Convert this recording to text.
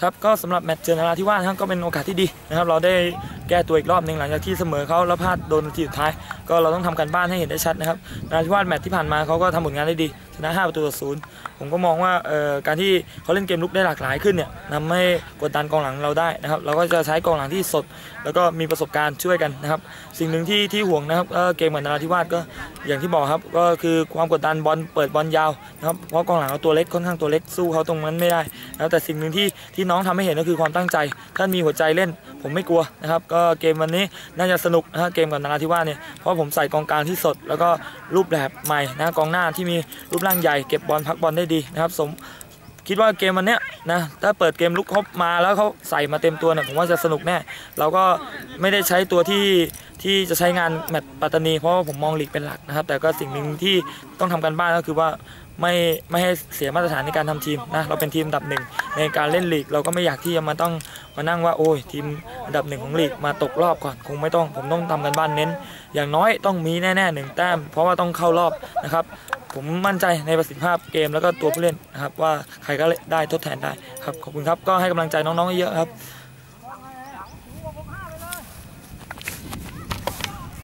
ครับก็สำหรับแมตช์เจอนาราธิวาสนะครับก็เป็นโอกาสที่ดีนะครับ เราได้ แก้ตัวอีกรอบหนึ่งหลังจากที่เสมอเขาแล้วพลาดโดนนาทีสุดท้าย ก็เราต้องทำการบ้านให้เห็นได้ชัดนะครับนาราธิวาสแมตช์ที่ผ่านมาเขาก็ทำผลงานได้ดีชนะ5ประตูต่อศูนย์ผมก็มองว่าการที่เขาเล่นเกมลุกได้หลากหลายขึ้นเนี่ยนำให้กดดันกองหลังเราได้นะครับ เราก็จะใช้กองหลังที่สด แล้วก็มีประสบการณ์ช่วยกันนะครับ สิ่งหนึ่งที่ที่ห่วงนะครับก็เกมกับนาราธิวาสก็อย่างที่บอกครับก็คือความกดดันบอลเปิดบอลยาวนะครับเพราะกองหลังเราตัวเล็กค่อนข้างตัวเล็กสู้เขาตรงนั้นไม่ได้แล้วแต่สิ่งหนึ่งที่ที่น้องทำให้เห็นก็คือความตั้งใจท่านมีหัวใจเล่นผมไม่กลัวนะครับ ก็เกมวันนี้น่าจะสนุกนะฮะเกมกับนาราธิวาสเนี่ยเพราะผมใส่กองกลางที่สด แล้วก็รูปแบบใหม่นะกองหน้าที่มีรูปร่างใหญ่เก็บบอลพักบอลได้ดีนะครับสมคิดว่าเกมวันเนี้ยนะถ้าเปิดเกมลุกเขามาแล้วเขาใส่มาเต็มตัวเนี่ยผมว่าจะสนุกแน่เราก็ไม่ได้ใช้ตัวที่ที่จะใช้งานแมตช์ปัตตานี เพราะว่าผมมองลีกเป็นหลักนะครับ แต่ก็สิ่งหนึ่งที่ต้องทำกันบ้านก็คือว่าไม่ไม่ให้เสียมาตรฐานในการทำทีมนะเราเป็นทีมดับหนึ่ง ในการเล่นลีก เราก็ไม่อยากที่จะมาต้องมานั่งว่าโอ้ยทีมอันดับหนึ่งของลีกมาตกรอบก่อนคงไม่ต้อง ผมต้องทำกันบ้านเน้น อย่างน้อยต้องมีแน่ๆหนึ่งแต้ม เพราะว่าต้องเข้ารอบนะครับ ผมมั่นใจในประสิทธิภาพเกมแล้วก็ตัวผู้เล่นนะครับว่าใครก็ได้ทดแทนได้ครับขอบคุณครับก็ให้กำลังใจน้องๆเยอะครับ